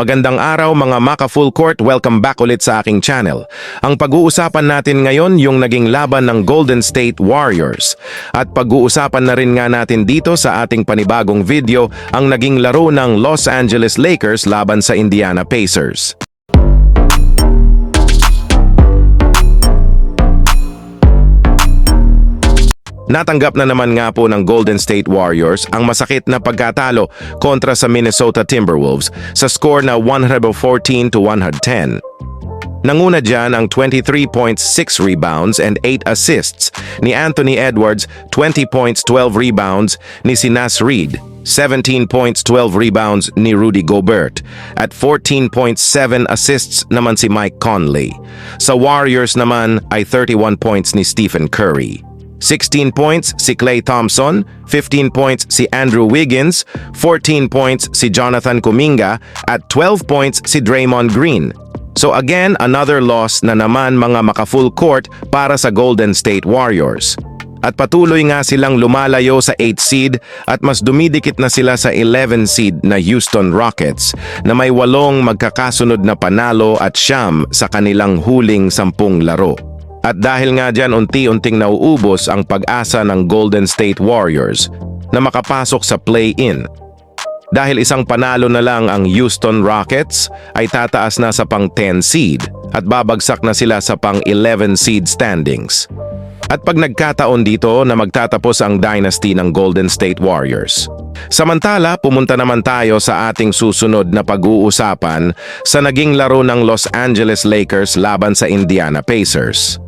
Magandang araw mga Maka Full Court, welcome back ulit sa aking channel. Ang pag-uusapan natin ngayon yung naging laban ng Golden State Warriors. At pag-uusapan na rin nga natin dito sa ating panibagong video ang naging laro ng Los Angeles Lakers laban sa Indiana Pacers. Natanggap na naman nga po ng Golden State Warriors ang masakit na pagkatalo kontra sa Minnesota Timberwolves sa score na 114 to 110. Nanguna dyan ang 23.6 rebounds and 8 assists ni Anthony Edwards, 20 points, 12 rebounds ni si Nas Reed, 17 points, 12 rebounds ni Rudy Gobert, at 14.7 assists naman si Mike Conley. Sa Warriors naman ay 31 points ni Stephen Curry. 16 points si Clay Thompson, 15 points si Andrew Wiggins, 14 points si Jonathan Kuminga, at 12 points si Draymond Green. So again, another loss na naman mga maka-full court para sa Golden State Warriors. At patuloy nga silang lumalayo sa 8 seed at mas dumidikit na sila sa 11 seed na Houston Rockets na may walong magkakasunod na panalo at siyam sa kanilang huling sampung laro. At dahil nga dyan unti-unting nauubos ang pag-asa ng Golden State Warriors na makapasok sa play-in. Dahil isang panalo na lang ang Houston Rockets ay tataas na sa pang 10 seed at babagsak na sila sa pang 11 seed standings. At pag nagkataon dito na magtatapos ang dynasty ng Golden State Warriors. Samantala, pumunta naman tayo sa ating susunod na pag-uusapan sa naging laro ng Los Angeles Lakers laban sa Indiana Pacers.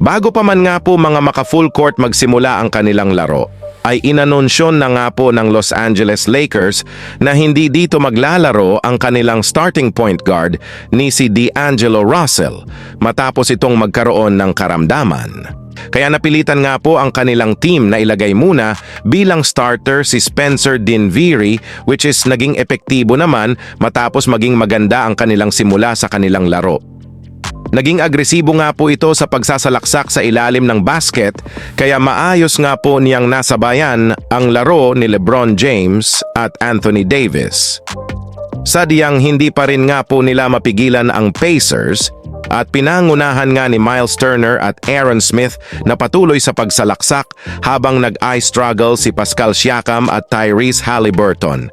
Bago pa man nga po mga maka-full court magsimula ang kanilang laro, ay inanunsyon na nga po ng Los Angeles Lakers na hindi dito maglalaro ang kanilang starting point guard ni si D'Angelo Russell matapos itong magkaroon ng karamdaman. Kaya napilitan nga po ang kanilang team na ilagay muna bilang starter si Spencer Dinwiddie which is naging epektibo naman matapos maging maganda ang kanilang simula sa kanilang laro. Naging agresibo nga po ito sa pagsasalaksak sa ilalim ng basket kaya maayos nga po niyang nasabayan ang laro ni LeBron James at Anthony Davis. Sadyang hindi pa rin nga po nila mapigilan ang Pacers at pinangunahan nga ni Miles Turner at Aaron Smith na patuloy sa pagsalaksak habang nag-eye struggle si Pascal Siakam at Tyrese Halliburton.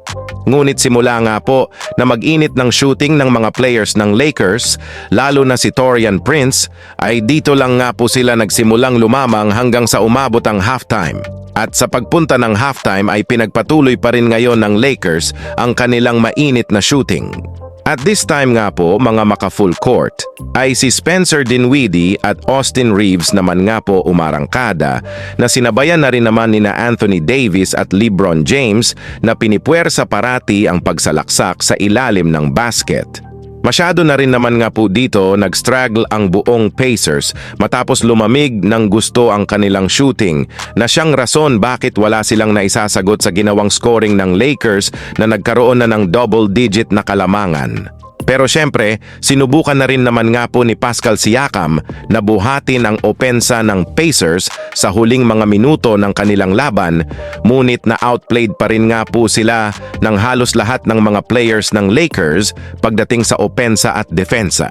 Ngunit simula nga po na mag-init ng shooting ng mga players ng Lakers, lalo na si Torian Prince, ay dito lang nga po sila nagsimulang lumamang hanggang sa umabot ang halftime. At sa pagpunta ng halftime ay pinagpatuloy pa rin ngayon ng Lakers ang kanilang mainit na shooting. At this time nga po, mga maka-full court, ay si Spencer Dinwiddie at Austin Reeves naman nga po umarangkada na sinabayan na rin naman ni na Anthony Davis at LeBron James na pinipuwersa parati ang pagsalaksak sa ilalim ng basket. Masyado na rin naman nga po dito nag-struggle ang buong Pacers matapos lumamig ng gusto ang kanilang shooting na siyang rason bakit wala silang naisasagot sa ginawang scoring ng Lakers na nagkaroon na ng double-digit na kalamangan. Pero syempre, sinubukan na rin naman nga po ni Pascal Siakam na buhatin ang opensa ng Pacers sa huling mga minuto ng kanilang laban, ngunit na outplayed pa rin nga po sila ng halos lahat ng mga players ng Lakers pagdating sa opensa at defensa.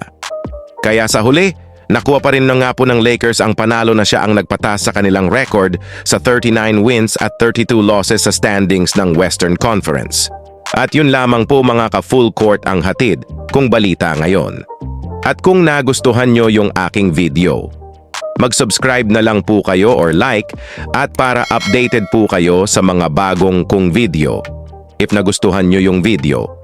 Kaya sa huli, nakuha pa rin na nga po ng Lakers ang panalo na siya ang nagpatas sa kanilang record sa 39 wins at 32 losses sa standings ng Western Conference. At yun lamang po mga ka-full court ang hatid kung balita ngayon. At kung nagustuhan nyo yung aking video, mag-subscribe na lang po kayo or like at para updated po kayo sa mga bagong kong video. If nagustuhan nyo yung video.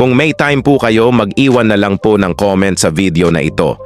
Kung may time po kayo, mag-iwan na lang po ng comment sa video na ito